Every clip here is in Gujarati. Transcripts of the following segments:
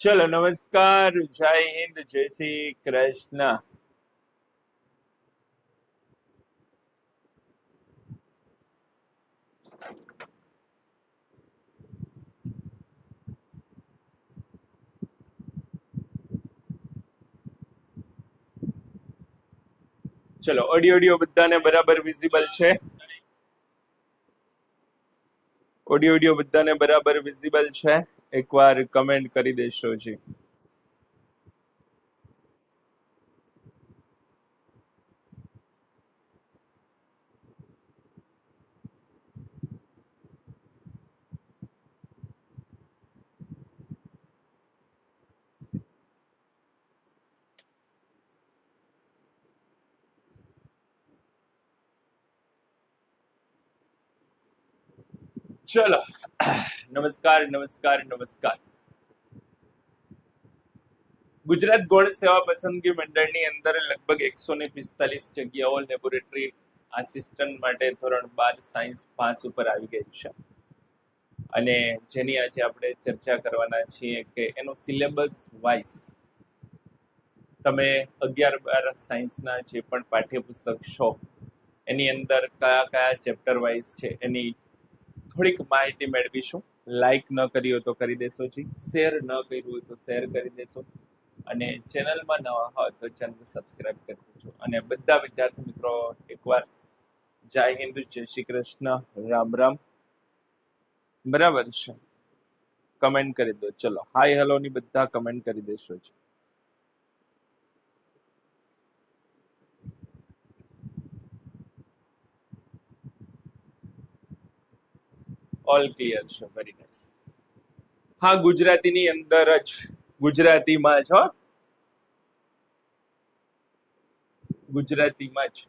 ચલો, નમસ્કાર. જય હિન્દ, જય શ્રી કૃષ્ણ. ચલો, ઓડિયો ઓડિયો બધાને બરાબર વિઝિબલ છે? ઓડિયો ઓડિયો બધાને બરાબર વિઝિબલ છે? એકવાર કમેન્ટ કરી દેશો જી. ચલો. નમસ્કાર નમસ્કાર નમસ્કાર. ગુજરાત ગોળ સેવા પસંદગી મંડળની અંદર લગભગ એકસો ને પિસ્તાલીસ જગ્યાઓ લેબોરેટરી આસિસ્ટન્ટ માટે ધોરણ બાર સાયન્સ પાસ ઉપર આવી ગઈ છે. અને જેની આજે આપણે ચર્ચા કરવાના છીએ કે એનો સિલેબસ વાઇઝ તમે અગિયાર બાર સાયન્સના જે પણ પાઠ્યપુસ્તક છો એની અંદર કયા કયા ચેપ્ટર વાઇઝ છે, એની થોડીક માહિતી મેળવીશું. લાઈક ન કરી હોય તો કરી દેશો જી. શેર ન કર્યું હોય તો શેર કરી દેશો. અને ચેનલમાં નવા હોય તો ચેનલ સબસ્ક્રાઇબ કરી દેજો. અને બધા વિદ્યાર્થી મિત્રો, એકવાર જય હિન્દ, જય શ્રી કૃષ્ણ, રામ રામ. બરાબર છે. કમેન્ટ કરી દો. ચલો હાય હેલો ની બધા કમેન્ટ કરી દેશો જી. ઓલ ક્લિયર છે વેરી નાઇસ હા, ગુજરાતીની અંદર જ. ગુજરાતીમાં જ ગુજરાતીમાં જ.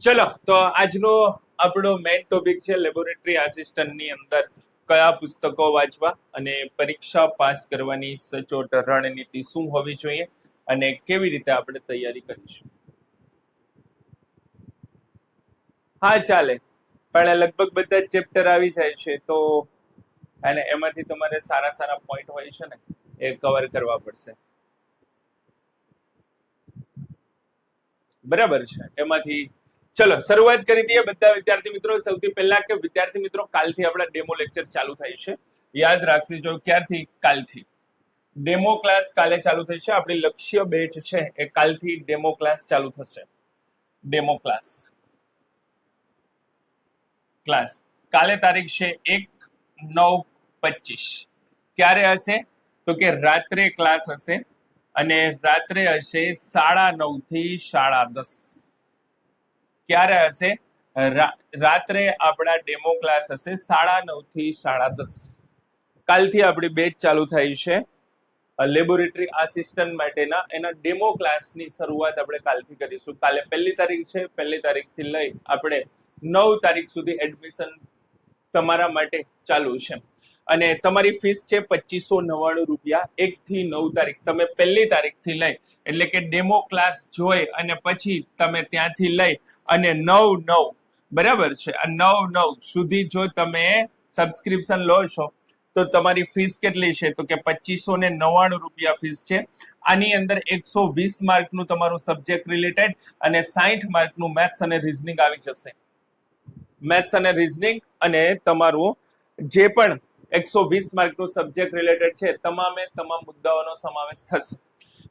ચલો, તો આજનો આપણો મેઇન ટોપિક છે લેબોરેટરી આસિસ્ટન્ટની અંદર કયા પુસ્તકો વાંચવા અને પરીક્ષા પાસ કરવાની સચોટ રણનીતિ શું હોવી જોઈએ અને કેવી રીતે આપણે તૈયારી કરીશું. હા, ચાલે. પણ લગભગ બધા જ ચેપ્ટર આવી જાય છે, તો અને એમાંથી તમારે સારા સારા પોઈન્ટ હોય છે ને, એ કવર કરવા પડશે. બરાબર છે. એમાંથી ચલો, શરૂઆત કરી દઈએ બધા વિદ્યાર્થી મિત્રો. સૌથી પહેલા કે વિદ્યાર્થી મિત્રો, કાલથી આપણા ડેમો લેક્ચર ચાલુ થાય છે. યાદ રાખજો ક્યારથી? કાલથી. ડેમો ક્લાસ કાલે ચાલુ થશે. આપણી લક્ષ્ય બેચ છે, એ કાલથી ડેમો ક્લાસ ચાલુ થશે. ડેમો ક્લાસ ક્લાસ કાલે તારીખ છે એક નવ પચીસ. ક્યારે હશે? તો કે રાત્રે ક્લાસ હશે અને રાત્રે હશે સાડા નવથી સાડા દસ. ક્યારે હશે? રાત્રે આપણા ડેમો ક્લાસ હશે સાડા નવથી સાડા દસ. કાલથી આપણી બેચ ચાલુ થઈ છે. લેબોરેટરી આસિસ્ટન્ટ માટેના એના ડેમો ક્લાસની શરૂઆત આપણે કાલથી કરીશું. કાલે પહેલી તારીખ છે, પહેલી તારીખથી લઈ આપણે નવ તારીખ સુધી એડમિશન તમારા માટે ચાલુ છે. અને તમારી ફીસ છે પચીસો નવ્વાણું રૂપિયા એક થી નવ તારીખ. તમે પહેલી તારીખથી લઈ, એટલે કે ડેમો ક્લાસ જોઈ અને પછી તમે ત્યાંથી લઈ અને નવ નવ, બરાબર છે? આ નવ નવ સુધી જો તમે સબસ્ક્રિપ્શન લો છો, તો તમારી ફીસ કેટલી છે? તો કે પચીસો ને નવ્વાણું રૂપિયા ફીસ છે. આની અંદર એકસો વીસ માર્કનું તમારું સબ્જેક્ટ રિલેટેડ અને સાઠ માર્કનું મેથ્સ અને રિઝનિંગ આવી જશે. મેથ્સ અને રિઝનિંગ અને તમારું જે પણ એકસો વીસ માર્કનું સબ્જેક્ટ રિલેટેડ છે, તમામે તમામ મુદ્દાઓનો સમાવેશ થશે.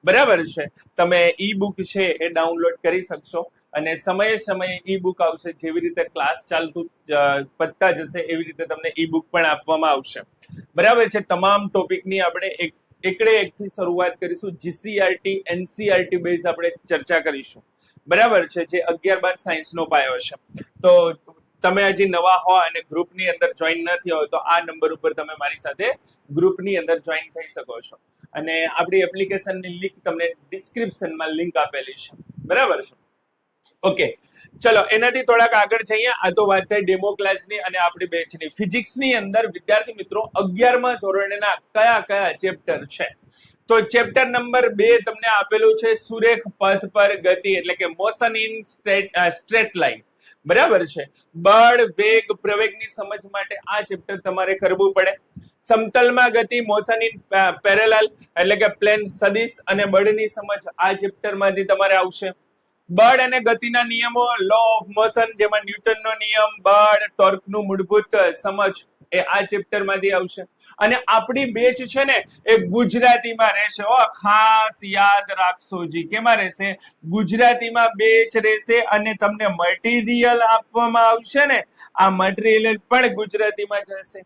બરાબર છે? તમે ઈ બુક છે એ ડાઉનલોડ કરી શકશો અને સમયે સમયે ઈ બુક આવશે. જેવી રીતે ક્લાસ ચાલતું પત્તા જશે, એવી રીતે તમને ઈ બુક પણ આપવામાં આવશે. બરાબર છે? તમામ ટોપિકની આપણે એક, એકડે એકથી શરૂઆત કરીશું. જીસીઆરટી એનસીઆરટી બેઝ આપણે ચર્ચા કરીશું. બરાબર છે? જે અગિયાર બાર સાયન્સનો પાયો છે તો તમે હજી નવા હો અને ગ્રુપની અંદર જોઈન નથી થયા હોય તો આ નંબર ઉપર તમે મારી સાથે ગ્રુપની અંદર જોઈન થઈ શકો છો. અને આપણી એપ્લિકેશનની લિંક તમને ડિસ્ક્રિપ્શનમાં લિંક આપેલી છે. બરાબર છે? ઓકે ચલો, એનાથી થોડાક આગળ જઈએ. આ તો વાત થઈ ડેમો ક્લાસની અને આપણી બેચની ફિઝિક્સની અંદર, વિદ્યાર્થી મિત્રો, અગિયારમા ધોરણના કયા કયા ચેપ્ટર છે? તો ચેપ્ટર નંબર બે તમને આપેલું છે, સુરેખ પથ પર ગતિ, એટલે કે motion in straight straight line બરાબર છે? બળ, વેગ, પ્રવેગની સમજ માટે આ ચેપ્ટર તમારે કરવું પડે. સમતલમાં ગતિ મોશન પેરેલલ એટલે કે પ્લેન સદિશ અને બળની સમજ આ ચેપ્ટરમાંથી તમારે આવશે. બળ અને ગતિના નિયમો લો ઓફ મોશન જેમાં ન્યૂટનનો નિયમ, બળ, ટોર્કનું મૂળભૂત સમજ એ આ ચેપ્ટરમાંથી આવશે. અને આપણી બેચ છે ને, એ ગુજરાતીમાં રહેશે ઓ ખાસ યાદ રાખશો જી. કેમાં રહેશે? ગુજરાતીમાં બેચ રહેશે અને તમને મટીરિયલ આપવામાં આવશે ને, આ મટીરિયલ પણ ગુજરાતીમાં જ રહેશે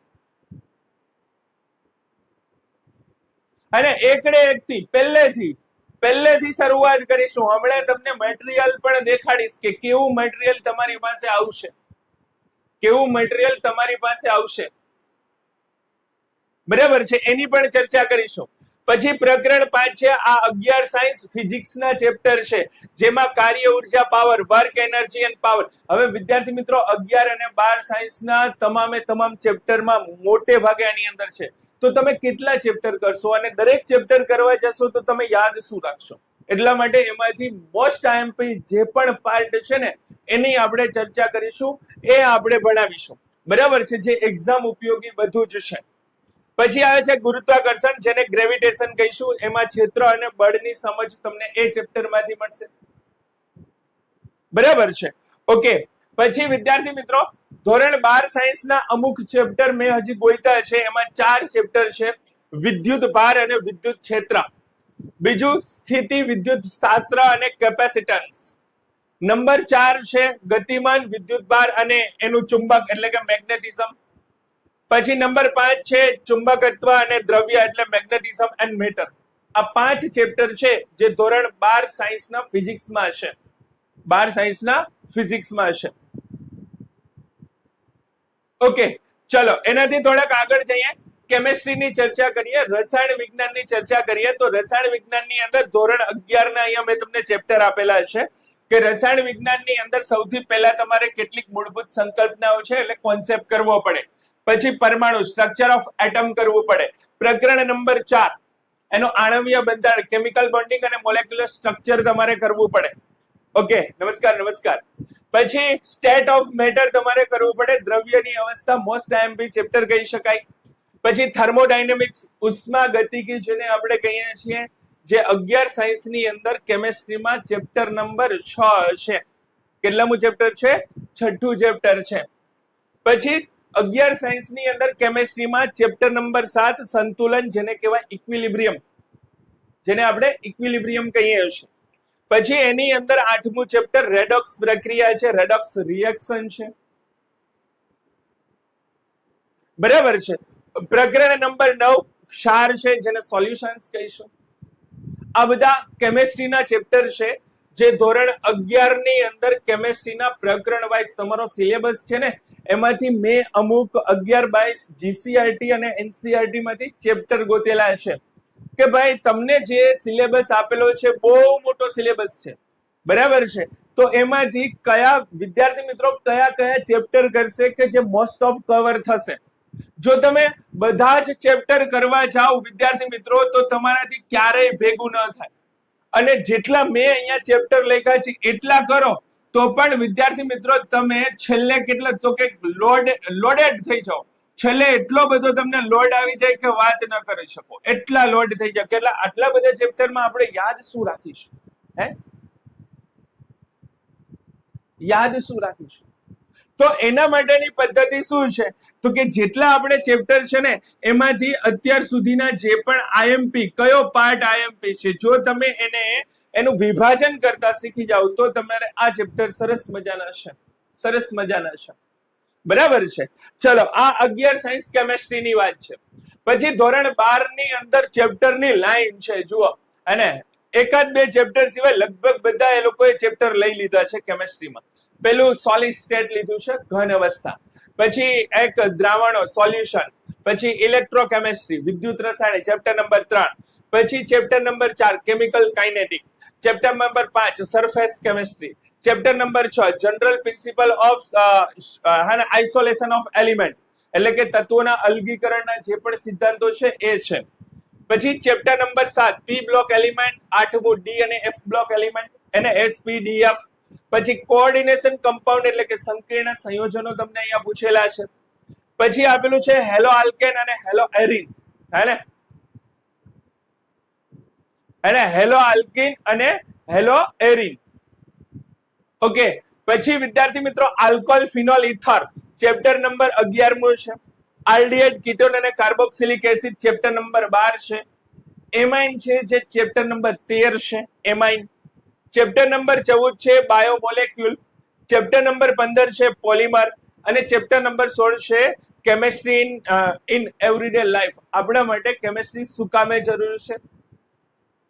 અને એકડે એકથી, પહેલેથી પહેલેથી શરૂઆત કરીશું. હમણાં તમને મટીરિયલ પણ દેખાડીશ કે કેવું મટીરિયલ તમારી પાસે આવશે. કેવું મટીરિયલ તમારી પાસે આવશે. બરાબર છે, એની પણ ચર્ચા કરીશું. પછી પ્રકરણ પાંચ છે, આ અગિયાર સાયન્સ ફિઝિક્સ ના ચેપ્ટર છે, જેમાં કાર્ય ઊર્જા power work energy and power હવે વિદ્યાર્થી મિત્રો, અગિયાર અને બાર સાયન્સ ના તમામે તમામ ચેપ્ટરમાં મોટે ભાગે આની અંદર છે. તો તમે કેટલા ચેપ્ટર કરશો અને દરેક ચેપ્ટર કરવા જશો તો તમે યાદ શું રાખશો? એટલા માટે એમાંથી મોસ્ટ આઈએમપી જે પણ પાર્ટ છે ને, એની આપણે ચર્ચા કરીશું, એ આપણે ભણાવીશું. બરાબર છે, જે એક્ઝામ ઉપયોગી બધું જ છે. પછી આવે છે ગુરુત્વાકર્ષણ, જેને ગ્રેવિટેશન કહીશું. એમાં ક્ષેત્ર અને બળની સમજ તમને એ ચેપ્ટરમાંથી મળશે. બરાબર છે. ઓકે પછી વિદ્યાર્થી મિત્રો, ધોરણ બાર સાયન્સના અમુક ચેપ્ટર મેં હજી ગોઈતા છે. એમાં ચાર ચેપ્ટર છે. વિદ્યુત ભાર અને વિદ્યુત ક્ષેત્ર. બીજું, સ્થિતિ વિદ્યુત શાસ્ત્ર અને કેપેસિટન્સ નંબર ચાર છે ગતિમાન, વિદ્યુત ભાર અને એનું ચુંબક એટલે કે મેગ્નેટિઝમ પછી નંબર પાંચ છે ચુંબકત્વ અને દ્રવ્ય એટલે મેગ્નેટિઝમ એન્ડ મેટર. આ પાંચ ચેપ્ટર છે જે ધોરણ બાર સાયન્સના ફિઝિક્સમાં હશે. બાર સાયન્સના ફિઝિક્સમાં હશે. ઓકે, ચલો, એનાથી થોડાક આગળ જઈએ. કેમેસ્ટ્રીની ચર્ચા કરીએ, રસાયણ વિજ્ઞાનની ચર્ચા કરીએ, તો રસાયણ વિજ્ઞાનની અંદર ધોરણ અગિયારના અહીંયા મેં તમને ચેપ્ટર આપેલા છે કે રસાયણ વિજ્ઞાનની અંદર સૌથી પહેલા તમારે કેટલીક મૂળભૂત સંકલ્પનાઓ છે એટલે કોન્સેપ્ટ કરવો પડે. પછી પરમાણુ સ્ટ્રક્ચર ઓફ એટમ કરવું પડે. પ્રકરણ નંબર ચાર. એનું આણવીય બંધારણ કેમિકલ બોન્ડિંગ અને મોલેક્યુલર સ્ટ્રક્ચર તમારે કરવું પડે. ઓકે નમસ્કાર નમસ્કાર. પછી સ્ટેટ ઓફ મેટર તમારે કરવું પડે. દ્રવ્યની અવસ્થા મોસ્ટ આઈએમપી ચેપ્ટર કહી શકાય. પછી થર્મોડાયનેમિક્સ ઉષ્મા ગતિકી જેને આપણે કહીએ છીએ, જે અગિયાર સાયન્સની અંદર કેમેસ્ટ્રીમાં ચેપ્ટર નંબર છ છે કેટલામું ચેપ્ટર છે? છઠ્ઠું ચેપ્ટર છે. પછી અગિયાર સાયન્સની અંદર કેમેસ્ટ્રીમાં ચેપ્ટર નંબર સાત સંતુલન જેને કહેવાય ઇક્વિલિબ્રિયમ જેને આપણે ઇક્વિલિબ્રિયમ કહીએ છીએ. પછી એની અંદર આઠમું ચેપ્ટર રેડોક્સ પ્રક્રિયા છે. રેડોક્સ રિએક્શન છે. બરાબર છે. પ્રકરણ નંબર નવ, ક્ષાર છે, જેને સોલ્યુશન્સ કહીશું. આ બધા કેમેસ્ટ્રીના ચેપ્ટર છે. જે ધોરણ અગિયારની અંદર કેમેસ્ટ્રીના પ્રકરણ વાઇઝ તમારો સિલેબસ છે ને, એમાંથી મેં અમુક અગિયાર બાઈસ જીસીઆરટી અને એનસીઆરટી માંથી ચેપ્ટર ગોતેલા છે. કે ભાઈ, તમને જે સિલેબસ આપેલો છે, બહુ મોટો સિલેબસ છે. બરાબર છે? તો એમાંથી કયા વિદ્યાર્થી મિત્રો કયા કયા ચેપ્ટર કરશે કે જે મોસ્ટ ઓફ કવર થશે? જો તમે બધા જ ચેપ્ટર કરવા જાઓ વિદ્યાર્થી મિત્રો, તો તમારાથી ક્યારેય ભેગું ન થાય. અને જેટલા મેં અહીંયા ચેપ્ટર લખ્યા છે, એટલા કરો. તો પણ, વિદ્યાર્થી મિત્રો, તમે છેલ્લે કેટલા, તો કે લોડ લોડેડ થઈ જાઓ. છેલ્લે એટલો બધો તમને લોડ આવી જાય કે વાત ન કરી શકો. એટલા લોડ થઈ જાય કેટલા? આટલા બધા ચેપ્ટરમાં આપણે યાદ શું રાખીશું? હે? યાદ શું રાખીશું? તો એના માટેની પદ્ધતિ શું છે? તો કે જેટલા આપણે ચેપ્ટર છે ને, એમાંથી અત્યાર સુધીના જે પણ આઈએમપી કયો પાર્ટ આઈએમપી છે, જો તમે એને, એનું વિભાજન કરતા શીખી જાઓ, તો તમારે આ ચેપ્ટર સરસ મજાના છે સરસ મજાના છે બરાબર છે? ચલો, આ અગિયાર સાયન્સ કેમેસ્ટ્રીની વાત છે. પછી ધોરણ બારની અંદર ચેપ્ટરની લાઈન છે, જુઓ. અને એકાદ બે ચેપ્ટર સિવાય લગભગ બધા એ લોકોએ ચેપ્ટર લઈ લીધા છે કેમેસ્ટ્રીમાં પેલું સોલિડ સ્ટેટ લીધું છે ઘન અવસ્થા. પછી એક દ્રાવણો સોલ્યુશન પછી ઇલેક્ટ્રોકેમેસ્ટ્રી વિદ્યુત રસાયણ ચેપ્ટર નંબર ત્રણ. પછી ચેપ્ટર નંબર ચાર કેમિકલ કાઇનેટિક ચેપ્ટર નંબર પાંચ સરફેસ કેમેસ્ટ્રી ચેપ્ટર નંબર છ general principle of isolation of element એટલે કે તત્વોના અલગીકરણના જે પણ સિદ્ધાંતો છે એ છે. પછી ચેપ્ટર નંબર સાત પી બ્લોક એલિમેન્ટ આઠમું ડી અને એફ બ્લોક એલિમેન્ટ એને એસપીડીએફ પછી કોઓર્ડિનેશન કમ્પાઉન્ડ એટલે કે સંકીર્ણ સંયોજનો તમને અહીંયા પૂછેલા છે. પછી આપેલું છે હેલો આલ્કેન અને હેલો એરિન. હે ને? અને હેલો આલ્કિન અને હેલો એરિન. ઓકે, પછી વિદ્યાર્થી મિત્રો alcohol phenol ether, chapter number અગિયારમું છે. આલ્ડિહાઇડ કીટોન અને કાર્બોક્સિલિક એસિડ ચેપ્ટર નંબર બાર છે. એમાઇન છે જે ચેપ્ટર નંબર તેર છે. એમાઇન. ચેપ્ટર નંબર ચૌદ છે બાયોમોલેક્યુલ. ચેપ્ટર નંબર 15 છે પોલિમર. અને ચેપ્ટર નંબર સોળ છે chemistry in in everyday life. આપણા માટે કેમેસ્ટ્રી શું કામે જરૂરી છે?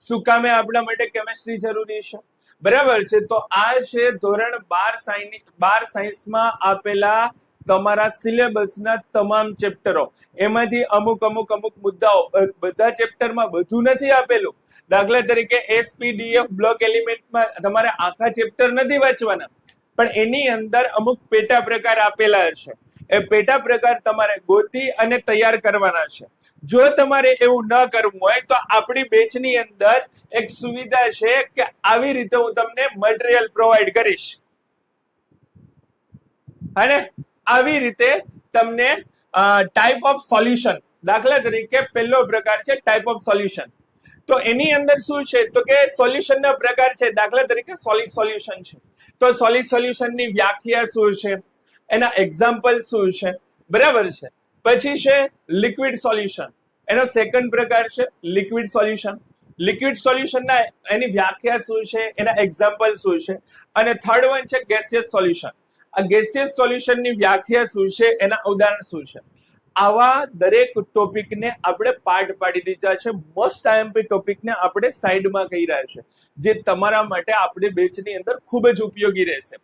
શું કામે આપણા માટે કેમેસ્ટ્રી જરૂરી છે? બરાબર છે, તો આ છે ધોરણ બાર સાયન્સ બાર સાયન્સમાં આપેલા તમારા સિલેબસના તમામ ચેપ્ટરો. એમાંથી અમુક અમુક અમુક મુદ્દાઓ બધા ચેપ્ટરમાં બધું નથી આપેલું. દાખલા તરીકે એસપીડીએફ બ્લોક એલિમેન્ટમાં તમારે આખા ચેપ્ટર નથી વાંચવાના. પણ એની અંદર અમુક પેટા પ્રકાર આપેલા છે એ પેટા પ્રકાર તમારે ગોતી અને તૈયાર કરવાના છે. જો તમારે એવું ન કરવું હોય, તો આપણી બેચની અંદર એક સુવિધા છે કે આવી રીતે હું તમને મટીરિયલ પ્રોવાઈડ કરીશ. અને આવી રીતે તમને ટાઈપ ઓફ સોલ્યુશન દાખલા તરીકે પહેલો પ્રકાર છે ટાઈપ ઓફ સોલ્યુશન તો એની અંદર શું છે? તો કે સોલ્યુશન ના પ્રકાર છે, દાખલા તરીકે સોલિડ સોલ્યુશન છે. તો સોલિડ સોલ્યુશનની વ્યાખ્યા શું છે? એના એક્ઝામ્પલ શું છે? બરાબર છે? પછી છે લિક્વિડ સોલ્યુશન એનો સેકન્ડ પ્રકાર છે લિક્વિડ સોલ્યુશન લિક્વિડ સોલ્યુશનના એની વ્યાખ્યા શું છે? એના એક્ઝામ્પલ શું છે? અને થર્ડ વન છે ગેસિયસ સોલ્યુશન આ ગેસિયસ સોલ્યુશનની વ્યાખ્યા શું છે? એના ઉદાહરણ શું છે? આવા દરેક ટોપિકને આપણે પાર્ટ પાડી દીધા છે. મોસ્ટ આઈએમપી ટોપિકને આપણે સાઈડમાં કહી રહ્યા છે. જે તમારા માટે આપણી બેચની અંદર ખૂબ જ ઉપયોગી રહેશે.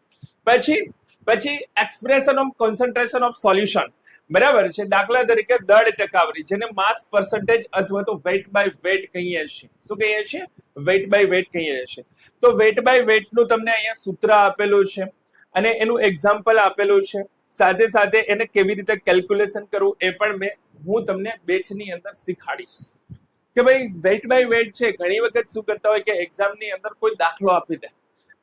પછી પછી expression of concentration of solution બરાબર છે? દાખલા તરીકે દળ ટકાવરી, જેને માસ પર્સન્ટેજ અથવા તો વેટ બાય વેટ કહીએ છીએ. શું કહીએ છીએ? વેટ બાય વેટ કહીએ છીએ. તો વેટ બાય વેટનું તમને અહીંયા સૂત્ર આપેલું છે. અને એનું એક્ઝામ્પલ આપેલું છે. સાથે સાથે એને કેવી રીતે કેલ્ક્યુલેશન કરવું એ પણ મેં હું તમને બેચની અંદર શીખાડીશ. કે ભાઈ વેટ બાય વેટ છે, ઘણી વખત શું કરતા હોય કે એક્ઝામની અંદર કોઈ દાખલો આપી દે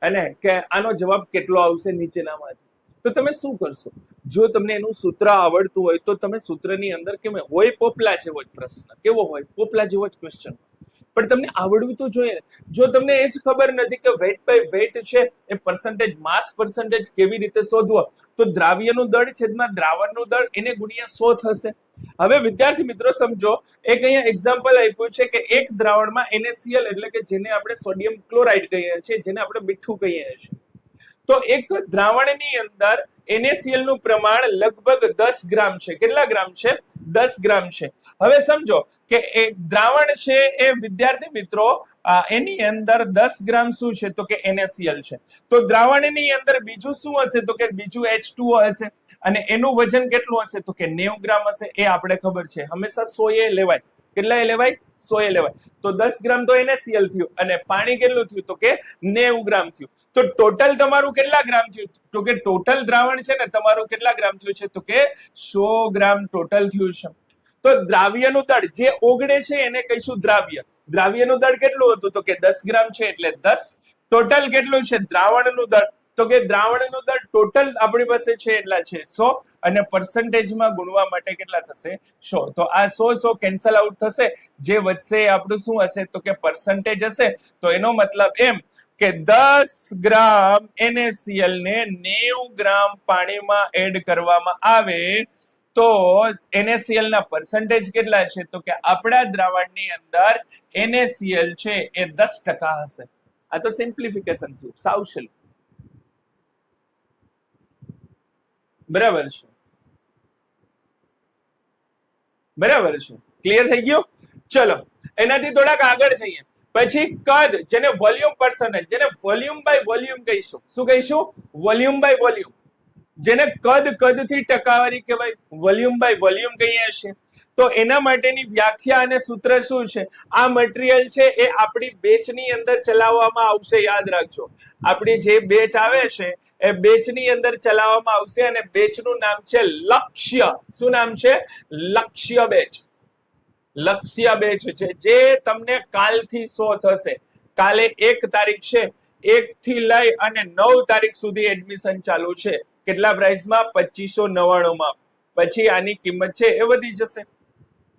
અને કે આનો જવાબ કેટલો આવશે નીચેનામાંથી. તો તમે શું કરશો? જો તમને એનું સૂત્ર આવડતું હોય તો તમે સૂત્રની અંદર કેમ હોય પોપલા જેવો જ પ્રશ્ન, કેવો હોય? પોપલા જેવો જ ક્વેશ્ચન પણ તમને આવડવું તો જોઈએ ને. જો તમને એ જ ખબર નથી કે વેટ બાય વેટ છે, એ પર્સન્ટેજ માસ પર્સન્ટેજ કેવી રીતે શોધવો, તો દ્રાવ્યનું દળ છેદમાં દ્રાવણનું દળ એને ગુણ્યા સો થશે. હવે વિદ્યાર્થી મિત્રો સમજો, એક અહીંયા એક્ઝામ્પલ આપ્યું છે કે એક દ્રાવણમાં એનએસીએલ એટલે કે જેને આપણે સોડિયમ ક્લોરાઇડ કહીએ છીએ, જેને આપણે મીઠું કહીએ છીએ. તો એક દ્રાવણની અંદર એનએસીએલનું પ્રમાણ લગભગ દસ ગ્રામ છે. કેટલા ગ્રામ છે? દસ ગ્રામ છે. હવે સમજો કે એ દ્રાવણ છે એ વિદ્યાર્થી મિત્રો એની અંદર દસ ગ્રામ શું છે? તો કે NaCl છે. તો દ્રાવણની અંદર બીજું શું હશે? તો કે બીજું H2O હશે. અને એનું વજન કેટલું હશે? તો કે નેવું ગ્રામ હશે. એ આપણે ખબર છે. હંમેશા સો એ લેવાય. કેટલા એ લેવાય? સો એ લેવાય. તો દસ ગ્રામ તો NaCl થયું. અને પાણી કેટલું થયું? તો કે નેવું ગ્રામ થયું. તો ટોટલ તમારું કેટલા ગ્રામ થયું? તો કે ટોટલ દ્રાવણ છે ને તમારું કેટલા ગ્રામ થયું છે? તો કે સો ગ્રામ ટોટલ થયું છે. તો દ્રાવ્યનું દળ જે ઓગળે છે એને કહીશું દ્રાવ્ય. દ્રાવ્યનું દળ કેટલું હતું? તો કે દસ ગ્રામ છે એટલે દસ. ટોટલ કેટલું છે? દ્રાવણનું દળ. તો કે દ્રાવણનું દળ ટોટલ આપણી પાસે છે એટલા છે સો. અને પર્સન્ટેજમાં ગુણવા માટે કેટલા થશે? સો. તો આ સો સો કેન્સલ આઉટ થશે. જે વધશે આપણું શું હશે? તો કે પર્સન્ટેજ હશે. તો એનો મતલબ એમ કે દસ ગ્રામ એનએસીએલ ને નેવું ગ્રામ પાણીમાં એડ કરવામાં આવે તો NaCl ના પર્સન્ટેજ કેટલા છે? તો કે આપણા દ્રાવણની અંદર NaCl છે એ દસ ટકા હશે. આ તો સિમ્પ્લિફિકેશન થયું. સાવ. બરાબર છે? બરાબર છે? ક્લિયર થઈ ગયું? ચલો, એનાથી થોડાક આગળ જઈએ. પછી કદ, જેને વોલ્યુમ પર્સન્ટેજ જેને વોલ્યુમ બાય વોલ્યુમ કહીશું. શું કહીશું? વોલ્યુમ બાય વોલ્યુમ જેને કદ કદથી ટકાવારી કહેવાય વોલ્યુમ બાય વોલ્યુમ કહીએ છીએ. તો એના માટેની વ્યાખ્યા અને સૂત્ર શું છે? આ મટીરિયલ છે એ આપણી બેચની અંદર ચલાવવામાં આવશે, યાદ રાખજો. આપણી જે બેચ આવે છે, એ બેચની અંદર ચલાવવામાં આવશે અને બેચનું નામ છે લક્ષ્ય. શું નામ છે? લક્ષ્ય બેચ લક્ષ્ય બેચ છે. જે તમને કાલથી સો થશે. કાલે એક તારીખ છે. એક થી લઈ અને નવ તારીખ સુધી એડમિશન ચાલુ છે. કેટલા પ્રાઇસમાં પચીસો નવ્વાણુંમાં પછી આની કિંમત છે એ વધી જશે.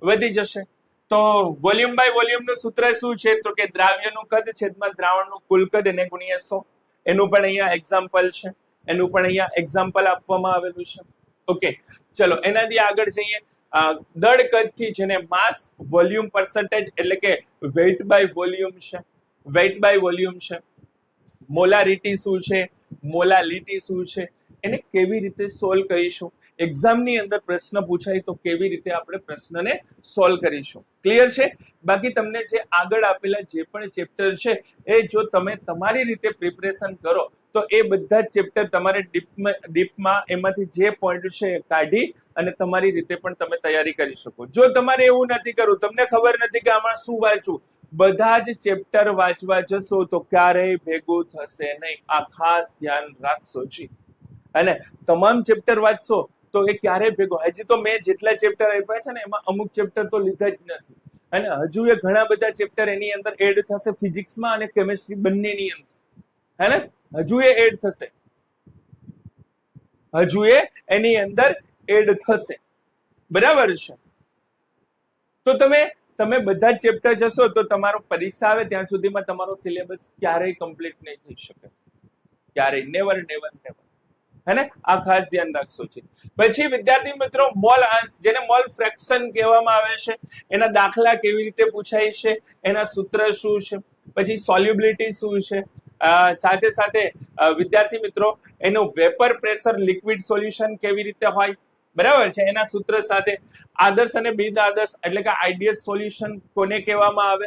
વધી જશે. તો વોલ્યુમ બાય વોલ્યુમનું સૂત્ર શું છે? તો કે દ્રાવ્યનું કદ છેદમાં દ્રાવણનું કુલ કદ એને ગુણ્યા સો. એનું પણ અહીંયા એક્ઝામ્પલ છે. એનું પણ અહીંયા એક્ઝામ્પલ આપવામાં આવેલું છે. ઓકે ચલો, એનાથી આગળ જઈએ. દળ કદથી જેને માસ વોલ્યુમ પર્સન્ટેજ એટલે કે વેઇટ બાય વોલ્યુમ છે. વેઇટ બાય વોલ્યુમ છે. મોલારિટી શું છે? મોલાલિટી શું છે? એને કેવી રીતે સોલ્વ કરીશું? એક્ઝામની અંદર પ્રશ્ન પૂછાય તો કેવી રીતે આપણે પ્રશ્નને સોલ્વ કરીશું? ક્લિયર છે? બાકી તમને જે આગળ આપેલા જે પણ ચેપ્ટર છે, એ જો તમે તમારી રીતે પ્રિપરેશન કરો, તો એ બધા જ ચેપ્ટર તમારે ડીપમાં ડીપમાં એમાંથી જે પોઈન્ટ છે એ કાઢી અને તમારી રીતે પણ તમે તૈયારી કરી શકો. જો તમારે એવું નથી કરવું, તમને ખબર નથી કે આમાં શું વાંચવું, બધા જ ચેપ્ટર વાંચવા જશો તો ક્યારેય ભેગું થશે નહીં. આ ખાસ ધ્યાન રાખશો જી. અને તમામ ચેપ્ટર વાંચશો તો એ ક્યારેય ભેગો. હજી તો મેં જેટલા ચેપ્ટર આપ્યા છે ને, એમાં અમુક ચેપ્ટર તો લીધા જ નથી. અને હજુ એ ઘણા બધા ચેપ્ટર એની અંદર એડ થશે ફિઝિક્સમાં અને કેમેસ્ટ્રી બંનેની અંદર. હે ને? હજુ એ એડ થશે. હજુ એ એની અંદર એડ થશે. બરાબર છે? તો તમે તમે બધા ચેપ્ટર જશો તો તમારો પરીક્ષા આવે ત્યાં સુધીમાં તમારો સિલેબસ ક્યારેય કમ્પ્લીટ નહીં થઈ શકે. ક્યારેય. નેવર નેવર નેવર હે ને આ ખાસ ધ્યાન રાખશો છે પછી વિદ્યાર્થી મિત્રો મોલ અંશ જેને મોલ ફ્રેક્શન કહેવામાં આવે છે, એના દાખલા કેવી રીતે પૂછાય છે, એના સૂત્ર શું છે, પછી સોલ્યુબિલિટી શું છે સાથે સાથે વિદ્યાર્થી મિત્રો, એનું વેપર પ્રેશર લિક્વિડ સોલ્યુશન કેવી રીતે હોય? બરાબર છે? એના સૂત્ર સાથે આદર્શ અને બિન આદર્શ એટલે કે આઈડિયલ સોલ્યુશન કોને કહેવામાં આવે?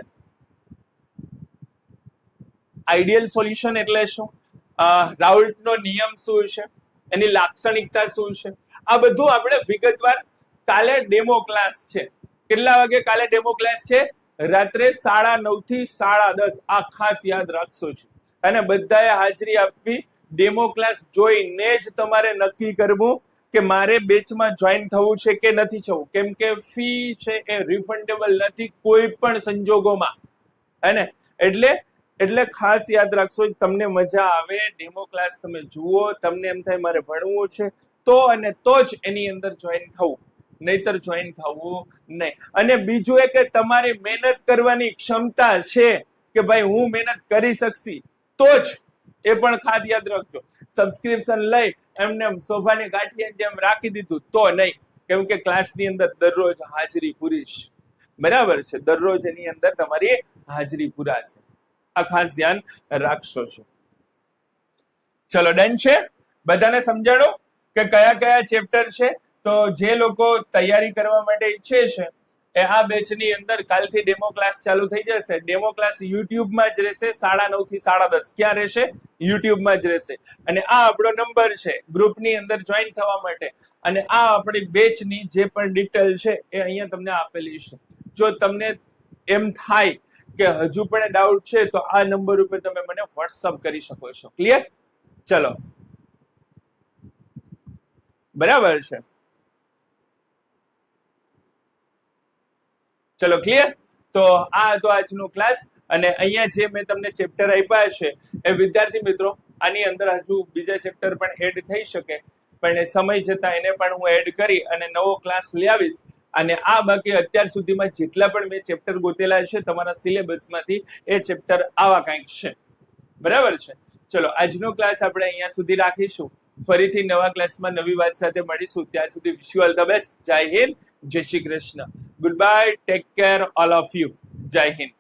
આઈડિયલ સોલ્યુશન એટલે શું? રાઉલ્ટનો નિયમ શું છે? એની લાક્ષણિકતા શું છે? આ બધું આપણે વિગતવાર કાલે ડેમો ક્લાસ છે. કેટલા વાગે કાલે ડેમો ક્લાસ છે? રાત્રે સાડા નવથી સાડા દસ. આ ખાસ યાદ રાખશો છો અને બધાએ હાજરી આપવી. ડેમો ક્લાસ જોઈને જ તમારે નક્કી કરવું કે મારે બેચમાં જોઈન થવું છે કે નથી થવું. કેમ કે ફી છે એ રિફંડેબલ નથી કોઈ પણ સંજોગોમાં. હે ને એટલે એટલે ખાસ યાદ રાખશો તમને મજા આવે ડેમો ક્લાસ તમે જુઓ, તમને એમ થાય મારે ભણવું છે, તો અને તો જ એની અંદર જોઈન થવું. નહીતર જોઈન થવું નહીં. અને બીજું એ કે તમારી મહેનત કરવાની ક્ષમતા છે કે ભાઈ હું મહેનત કરી શકશી, તો જ એ પણ ખાસ યાદ રાખજો. સબસ્ક્રિપ્શન લઈ, એમને શોભાની ગાંઠી ગાંઠિયા જેમ રાખી દીધું, તો નહીં. કેમ કે ક્લાસની અંદર દરરોજ હાજરી પૂરીશ. બરાબર છે? દરરોજ એની અંદર તમારી હાજરી પુરાશે. આ ખાસ ધ્યાન રાખશો છો. ચલો, ડન છે? બધાને સમજાણો કે કયા કયા ચેપ્ટર છે? તો જે લોકો તૈયારી કરવા માટે ઈચ્છે છે, એ આ બેચની અંદર કાલથી ડેમો ક્લાસ ચાલુ થઈ જશે. ડેમો ક્લાસ યુટ્યુબમાં જ રહેશે, સાડા નવથી સાડા દસ. ક્યાં રહેશે? યુટ્યુબમાં જ રહેશે. અને આ આપણો નંબર છે, ગ્રુપની અંદર જોઈન થવા માટે. અને આ આપણી બેચની જે પણ ડિટેલ છે, એ અહીંયા તમને આપેલી છે. જો તમને એમ થાય કે હજુ પણ ડાઉટ છે, તો આ નંબર ઉપર તમે મને વોટ્સઅપ કરી શકો છો. ક્લિયર ચલો. બરાબર છે. ચલો ક્લિયર તો આ હતો આજનો ક્લાસ અને અહીંયા જે મેં તમને ચેપ્ટર આપ્યા છે, એ વિદ્યાર્થી મિત્રો, આની અંદર હજુ બીજા ચેપ્ટર પણ એડ થઈ શકે. પણ સમય જતા એને પણ હું એડ કરી અને નવો ક્લાસ લઈ આવીશ. અને આ બાકી અત્યાર સુધીમાં જેટલા પણ મેં ચેપ્ટર ગોતેલા છે, તમારા સિલેબસમાંથી એ ચેપ્ટર આવા કંઈક છે. બરાબર છે? ચલો, આજનો ક્લાસ આપણે અહીંયા સુધી રાખીશું. ફરીથી નવા ક્લાસમાં નવી વાત સાથે મળીશું. ત્યાં સુધી વિશ ઓલ ધ બેસ્ટ જય હિન્દ. જય Shri Krishna. Goodbye take care all of you જય હિન્દ.